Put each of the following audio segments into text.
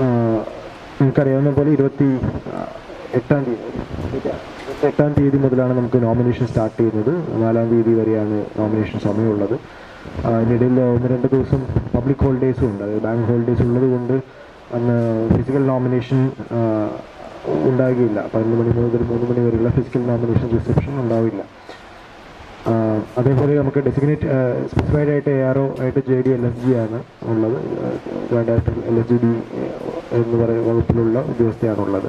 നിങ്ങൾക്കറിയാവുന്ന പോലെ ഇരുപത്തി എട്ടാം തീയതി എട്ടാം തീയതി മുതലാണ് നമുക്ക് നോമിനേഷൻ സ്റ്റാർട്ട് ചെയ്യുന്നത്. നാലാം തീയതി വരെയാണ് നോമിനേഷൻ സമയമുള്ളത്. അതിനിടയിൽ ഒന്ന് രണ്ട് ദിവസം പബ്ലിക് ഹോളിഡേയ്സും ഉണ്ട്. അതായത് ബാങ്ക് ഹോളിഡേയ്സ് ഉള്ളത് കൊണ്ട് അന്ന് ഫിസിക്കൽ നോമിനേഷൻ ഉണ്ടാകുകയില്ല പതിനൊന്ന് മണി മുതൽ മൂന്ന് മണി വരെയുള്ള ഫിസിക്കൽ നോമിനേഷൻ റിസപ്ഷൻ ഉണ്ടാവില്ല. അതേപോലെ നമുക്ക് ഡെസിഗ്നേറ്റ് സ്പെസിഫൈഡ് ആയിട്ട് എ ആർ ഒ ആയിട്ട് J D L S G ആണ് ഉള്ളത്. Director L S G D എന്ന് പറയുന്ന വകുപ്പിലുള്ള ഉദ്യോഗസ്ഥയാണുള്ളത്.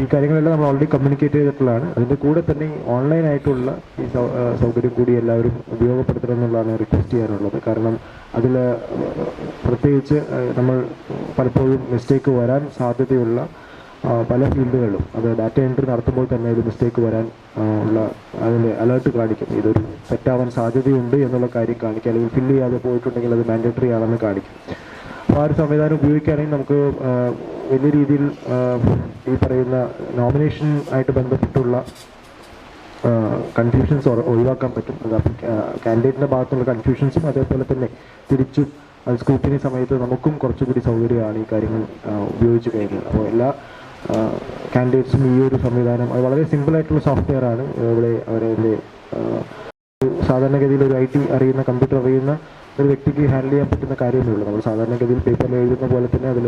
ഈ കാര്യങ്ങളെല്ലാം നമ്മൾ ഓൾറെഡി കമ്മ്യൂണിക്കേറ്റ് ചെയ്തിട്ടുള്ളതാണ്. അതിന്റെ കൂടെ തന്നെ ഓൺലൈൻ ആയിട്ടുള്ള ഈ സൗകര്യം കൂടി എല്ലാവരും ഉപയോഗപ്പെടുത്തണം എന്നുള്ളതാണ് റിക്വസ്റ്റ് ചെയ്യാനുള്ളത്. കാരണം അതിൽ പ്രത്യേകിച്ച് നമ്മൾ പലപ്പോഴും മിസ്റ്റേക്ക് വരാൻ സാധ്യതയുള്ള പല ഫീൽഡുകളും അത് ഡാറ്റ എൻട്രി നടത്തുമ്പോൾ തന്നെ ഒരു മിസ്റ്റേക്ക് വരാൻ ഉള്ള അതിൽ അലേർട്ട് കാണിക്കും. ഇതൊരു തെറ്റാവാൻ സാധ്യതയുണ്ട് എന്നുള്ള കാര്യം കാണിക്കും. അല്ലെങ്കിൽ ഫില്ല് ചെയ്യാതെ പോയിട്ടുണ്ടെങ്കിൽ അത് മാൻഡേറ്ററി ആണെന്ന് കാണിക്കും. ആ ഒരു സംവിധാനം ഉപയോഗിക്കുകയാണെങ്കിൽ നമുക്ക് വലിയ രീതിയിൽ ഈ പറയുന്ന നോമിനേഷൻ ആയിട്ട് ബന്ധപ്പെട്ടുള്ള കൺഫ്യൂഷൻസ് ഒഴിവാക്കാൻ പറ്റും. അത് കാൻഡിഡേറ്റിന്റെ ഭാഗത്തുള്ള കൺഫ്യൂഷൻസും അതേപോലെ തന്നെ തിരിച്ചും അത് സ്ക്രൂട്ടിനി സമയത്ത് നമുക്കും കുറച്ചുകൂടി സൗകര്യമാണ് ഈ കാര്യങ്ങൾ ഉപയോഗിച്ച് കഴിഞ്ഞത് അപ്പോൾ എല്ലാ കാൻഡിഡേറ്റ്സും ഈ ഒരു സംവിധാനം അത് വളരെ സിമ്പിളായിട്ടുള്ള സോഫ്റ്റ്വെയർ ആണ്. ഇവിടെ അവരതിന്റെ സാധാരണഗതിയിൽ ഒരു ഐ ടി അറിയുന്ന കമ്പ്യൂട്ടർ അറിയുന്ന ഒരു വ്യക്തിക്ക് ഹാൻഡിൽ ചെയ്യാൻ പറ്റുന്ന കാര്യമേ ഉള്ളൂ. നമ്മൾ സാധാരണഗതിയിൽ പേപ്പറിൽ എഴുതുന്ന പോലെ തന്നെ അതിൽ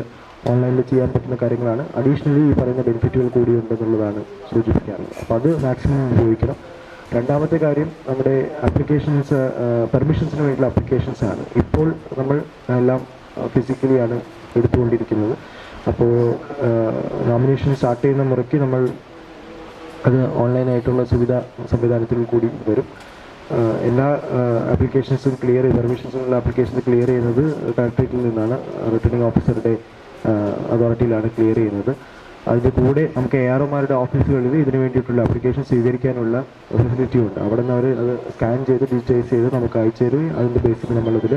ഓൺലൈനിൽ ചെയ്യാൻ പറ്റുന്ന കാര്യങ്ങളാണ്. അഡീഷണലി ഈ പറയുന്ന ബെനിഫിറ്റുകൾ കൂടി ഉണ്ടെന്നുള്ളതാണ് സൂചിപ്പിക്കാറുള്ളത്. അപ്പോൾ അത് മാക്സിമം ഉപയോഗിക്കണം. രണ്ടാമത്തെ കാര്യം നമ്മുടെ ആപ്ലിക്കേഷൻസ് പെർമിഷൻസിന് വേണ്ടിയുള്ള ആപ്ലിക്കേഷൻസ് ആണ്. ഇപ്പോൾ നമ്മൾ എല്ലാം ഫിസിക്കലിയാണ് എടുത്തുകൊണ്ടിരിക്കുന്നത്. അപ്പോൾ നോമിനേഷൻ സ്റ്റാർട്ട് ചെയ്യുന്ന മുറയ്ക്ക് നമ്മൾ അത് ഓൺലൈനായിട്ടുള്ള സുവിധ സംവിധാനത്തിൽ കൂടി വരും. എല്ലാ ആപ്ലിക്കേഷൻസും ക്ലിയർ ചെയ്ത് പെർമിഷൻസിനുള്ള ആപ്ലിക്കേഷൻസ് ക്ലിയർ ചെയ്യുന്നത് ഡയറക്ടറേറ്റിൽ നിന്നാണ് റിട്ടേണിംഗ് ഓഫീസറുടെ അതോറിറ്റിയിലാണ് ക്ലിയർ ചെയ്യുന്നത്. അതിന്റെ കൂടെ നമുക്ക് എ ആർ ഒമാരുടെ ഓഫീസുകളിൽ ഇതിന് വേണ്ടിയിട്ടുള്ള ആപ്ലിക്കേഷൻ സ്വീകരിക്കാനുള്ള ഫെസിലിറ്റി ഉണ്ട്. അവിടെ നിന്ന് അവർ അത് സ്കാൻ ചെയ്ത് ഡിജിറ്റൈസ് ചെയ്ത് നമുക്ക് അയച്ചു തരുകയും അതിന്റെ ബേസിൽ നമ്മളതിൽ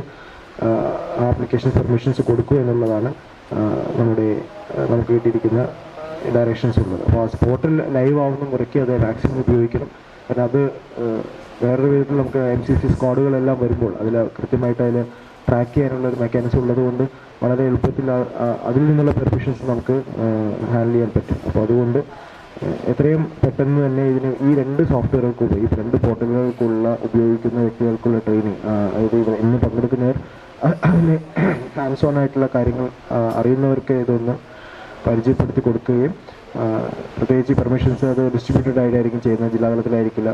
ആപ്ലിക്കേഷൻ പെർമിഷൻസ് കൊടുക്കുക എന്നുള്ളതാണ് നമ്മുടെ നമുക്ക് കിട്ടിയിരിക്കുന്ന ഡയറക്ഷൻസ് ഉള്ളത്. അപ്പോൾ ആ സ്പോട്ടിൽ ലൈവ് ആവുന്ന മുറയ്ക്ക് അത് മാക്സിമം ഉപയോഗിക്കണം. കാരണം അത് വേറൊരു വിധത്തിൽ നമുക്ക് എം സി സി സ്ക്വാഡുകളെല്ലാം വരുമ്പോൾ അതിൽ കൃത്യമായിട്ട് അതിൽ ട്രാക്ക് ചെയ്യാനുള്ള ഒരു മെക്കാനിസം ഉള്ളതുകൊണ്ട് വളരെ എളുപ്പത്തിൽ അതിൽ നിന്നുള്ള പെർമിഷൻസ് നമുക്ക് ഹാൻഡിൽ ചെയ്യാൻ പറ്റും. അപ്പോൾ അതുകൊണ്ട് എത്രയും പെട്ടെന്ന് തന്നെ ഇതിന് ഈ രണ്ട് സോഫ്റ്റ്വെയറുകൾക്കും ഈ രണ്ട് പോർട്ടലുകൾക്കുള്ള ഉപയോഗിക്കുന്ന വ്യക്തികൾക്കുള്ള ട്രെയിനിങ് അതായത് ഇന്ന് പങ്കെടുക്കുന്നവർ അതിന് ഹാൻഡ്സ് ഓൺ ആയിട്ടുള്ള കാര്യങ്ങൾ അറിയുന്നവർക്ക് ഇതൊന്ന് പരിചയപ്പെടുത്തി കൊടുക്കുകയും പ്രത്യേകിച്ച് പെർമിഷൻസ് അത് ഡിസ്ട്രിബ്യൂട്ടഡ് ആയിട്ടായിരിക്കും ചെയ്യുന്നത്. ജില്ലാ തലത്തിലായിരിക്കില്ല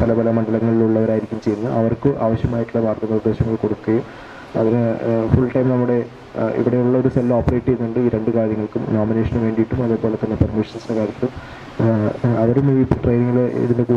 പല പല മണ്ഡലങ്ങളിലുള്ളവരായിരിക്കും ചെയ്യുന്നത്. അവർക്ക് ആവശ്യമായിട്ടുള്ള മാർഗനിർദ്ദേശങ്ങൾ കൊടുക്കുകയും അതിന് ഫുൾ ടൈം നമ്മുടെ ഇവിടെയുള്ള ഒരു സെൽ ഓപ്പറേറ്റ് ചെയ്യുന്നുണ്ട്. ഈ രണ്ട് കാര്യങ്ങൾക്കും നോമിനേഷന് വേണ്ടിയിട്ടും അതേപോലെ തന്നെ പെർമിഷൻസിന്റെ കാര്യത്തിലും അവരും ഈ ട്രെയിനിങ്ങിൽ ഇതിന്റെ